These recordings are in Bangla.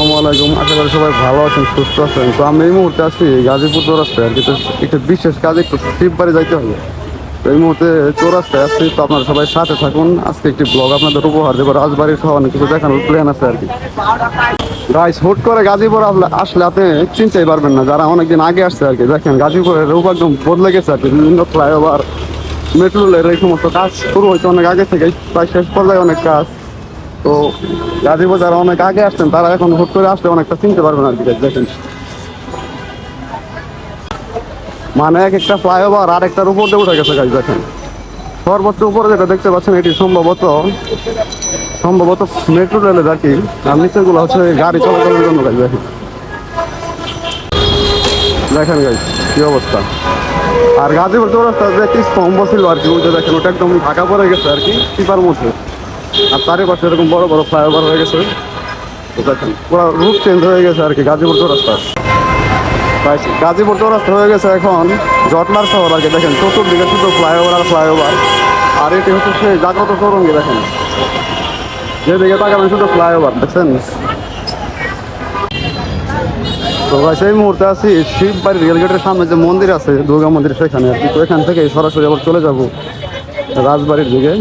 আসসালামু আলাইকুম। আশা করি সবাই ভালো আছেন, সুস্থ আছেন। তো আমি এই মুহূর্তে আছি গাজীপুর চৌরাস্তায়। আর কি তো একটু বিশেষ কাজে, একটু শিববাড়ি যাইতে হবে। তো এই মুহূর্তে চৌরাস্তায় আসছি তো আপনারা সবাই সাথে থাকুন। আজকে একটি ব্লগ আপনাদের উপহার দেবো। রাজবাড়ির সহ অনেক কিছু দেখানোর প্ল্যান আছে আর কি। গাইস হুট করে গাজীপুর আসলে আপনি চিনতেই পারবেন না। যারা অনেকদিন আগে আসছে আর কি, দেখেন গাজীপুরের রূপ একদম বদলে গেছে আর কি। বিভিন্ন ফ্লাইওভার মেট্রো রেলের এই সমস্ত কাজ শুরু হয়েছে অনেক আগে থেকে প্রায় শেষ পর্যায়ে অনেক কাজ। তো গাজীপুর যারা অনেক আগে আসছেন, তারা এখন হুট করে আসলে অনেকটা চিনতে পারবেন আর কি দেখেন। মানে এক একটা ফ্লাইওভার আর একটার উপর দিয়ে উঠে গেছে গাছ দেখেন। সর্বোচ্চ উপরে যেটা দেখতে পাচ্ছেন, এটি সম্ভবত সম্ভবত মেট্রো রেলের আর কি, আর নিচেগুলো হচ্ছে গাড়ি চলাচলের জন্য গাছ দেখেন। দেখেন গাই কি অবস্থা। আর গাজীপুর চৌরাস্তা যে একটি স্তম্ভ ছিল আর কি ওইটা দেখেন, ওটা একদম ঢাকা পড়ে গেছে আর কি টিপার মধ্যে। আর তারই পাশে এরকম বড় বড় ফ্লাইওভার হয়ে গেছে। পুরো রুট চেঞ্জ হয়ে গেছে আর কি, গাজীপুর চৌরাস্তা। তাই গাজীপুর চৌরাস্তা হয়ে গেছে এখন জটলার শহর আর কি, দেখেন, চতুর্দিকে শুধু ফ্লাইওভার আর ফ্লাইওভার আর এটি হচ্ছে সেই জাগ্রত চৌরঙ্গি দেখেন। যেদিকে তাকাবেন শুধু ফ্লাইওভার দেখছেন? তো ভাই সেই মুহূর্তে আছি শিববাড়ি রেলগেটের সামনে যে মন্দির আছে, দুর্গা মন্দির সেখানে আর কি। তো এখান থেকে সরাসরি আবার চলে যাব। রাজবাড়ির দিকে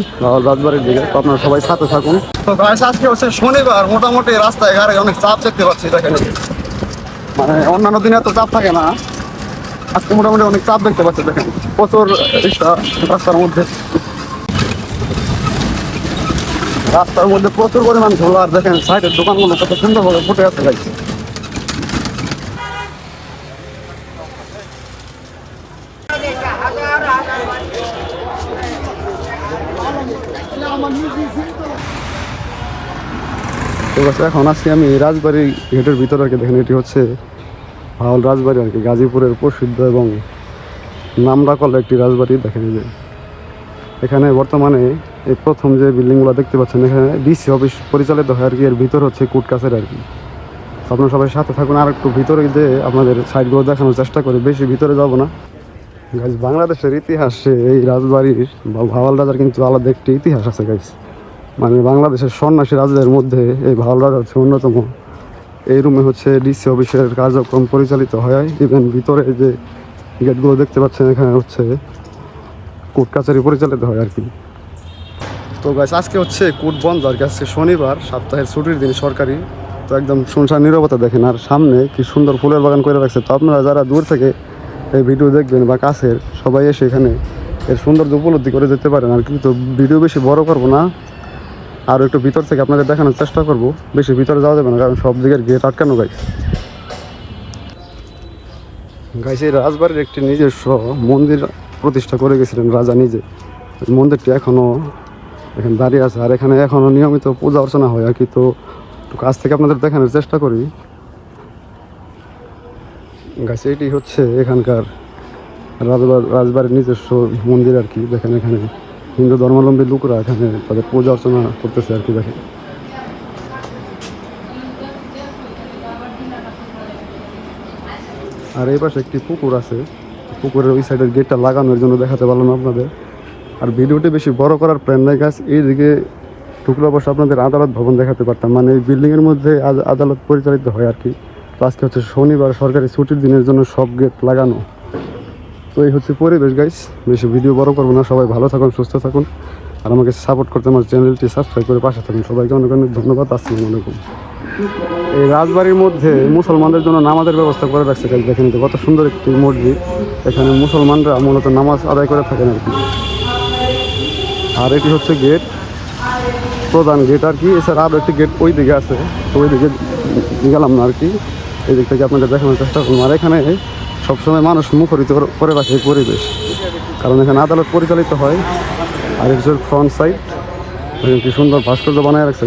রাজবাড়ির দিকে। তো আপনারা সবাই সাথে থাকুন। তো আজকে হচ্ছে শনিবার, মোটামুটি রাস্তায় গাড়ি অনেক চাপ দেখতে পাচ্ছি, দেখেন। মানে অন্যান্য দিনে এত চাপ থাকে না। আজকে মোটামুটি অনেক চাপ দেখতে পাচ্ছি, দেখেন। প্রচুর রাস্তার মধ্যে। রাস্তার মধ্যে প্রচুর পরিমাণ ধোলা আর দেখেন সাইডের দোকানগুলো কত সুন্দরভাবে ফুটে আছে গাইছে এখন আছি আমি রাজবাড়ি গেটের ভিতরে আর কি। দেখেন, এটি হচ্ছে ভাওয়াল রাজবাড়ি আর কি, গাজীপুরের প্রসিদ্ধ এবং নামডাকল একটি রাজবাড়ি। দেখেন যে, এখানে বর্তমানে এই প্রথম যে বিল্ডিংগুলো দেখতে পাচ্ছেন, এখানে ডিসি অফিস পরিচালিত হয় আর কি। এর ভিতর হচ্ছে কুটকাছের আর কি। আপনারা সবাই সাথে থাকুন, আর একটু ভিতরে যে আপনাদের সাইডগুলো দেখানোর চেষ্টা করি। বেশি ভিতরে যাব না। গাইজ বাংলাদেশের ইতিহাসে এই রাজবাড়ির বা ভাওয়াল রাজার কিন্তু আলাদা একটি ইতিহাস আছে গাইজ মানে বাংলাদেশের সন্ন্যাসী রাজাদের মধ্যে এই ভাওয়াল রাজা হচ্ছে অন্যতম। এই রুমে হচ্ছে ডিসি অফিসের কার্যক্রম পরিচালিত হয়। ইভেন ভিতরে যে গেটগুলো দেখতে পাচ্ছেন, এখানে হচ্ছে কোর্ট কাছারি পরিচালিত হয় আর কি। তো গাছ আজকে হচ্ছে কোর্ট বন্ধ। আর কি, আজকে শনিবার, সপ্তাহের ছুটির দিন সরকারি। তো একদম শুনশান নিরবতা দেখেন, আর সামনে কি সুন্দর ফুলের বাগান করে রাখছে। তো আপনারা যারা দূর থেকে এই ভিডিও দেখবেন বা কাছের সবাই এসে এখানে এর সৌন্দর্য উপলব্ধি করে যেতে পারেন। আর কিন্তু ভিডিও বেশি বড় করব না। আর একটু ভিতর থেকে আপনাদের দেখানোর চেষ্টা করব। বেশি ভিতরে যাওয়া যাবে না, কারণ সব দিকের গেট আটকানো গাইস গাইস রাজবাড়ির একটি নিজস্ব মন্দির প্রতিষ্ঠা করে গেছিলেন রাজা নিজে। মন্দিরটি এখনও এখানে দাঁড়িয়ে আছে। আর এখানে এখনও নিয়মিত পূজা অর্চনা হয়। আর কি তো কাছ থেকে আপনাদের দেখানোর চেষ্টা করি। গাছ এটি হচ্ছে এখানকার রাজবাড়ি রাজবাড়ির নিজস্ব মন্দির আর কি। দেখেন এখানে হিন্দু ধর্মাবলম্বী লোকরা এখানে তাদের পূজা অর্চনা করতেছে আর কি, দেখেন। আর এই পাশে একটি পুকুর আছে। পুকুরের ওই সাইডের গেটটা লাগানোর জন্য দেখাতে পারলাম আপনাদের। আর ভিডিওটি বেশি বড় করার প্ল্যান নাই গাছ এইদিকে টুকরো অবশ্য আপনাদের আদালত ভবন দেখাতে পারতাম। মানে এই বিল্ডিংয়ের মধ্যে আদ- আদালত পরিচালিত হয় আর কি। আজকে হচ্ছে শনিবার, সরকারি ছুটির দিনের জন্য সব গেট লাগানো। তো এই হচ্ছে পরিবেশ গাইস বেশি ভিডিও বড় করব না। সবাই ভালো থাকুন, সুস্থ থাকুন। আর আমাকে সাপোর্ট করতে আমার চ্যানেলটি সাবস্ক্রাইব করে পাশে থাকুন। সবাইকে অনেক অনেক ধন্যবাদ। আসসালামু আলাইকুম। এই রাজবাড়ির মধ্যে মুসলমানদের জন্য নামাজের ব্যবস্থা করে রাখছে গাইস দেখেন কত সুন্দর একটি মসজিদ। এখানে মুসলমানরা মূলত নামাজ আদায় করে থাকেন আর কি। আর এটি হচ্ছে গেট প্রধান গেট আর কি। এছাড়া আরও একটি গেট ওই দিকে আছে। তো ওই দিকে গেলাম না আর কি। এই দিক থেকে আপনাদের দেখানোর চেষ্টা করুন আর এখানে সবসময় মানুষ মুখরিত করে রাখে পরিবেশ। কারণ এখানে আদালত পরিচালিত হয়। আর একজন ফ্রন্ট সাইড কি সুন্দর ভাস্কর্য বানায় রাখছে।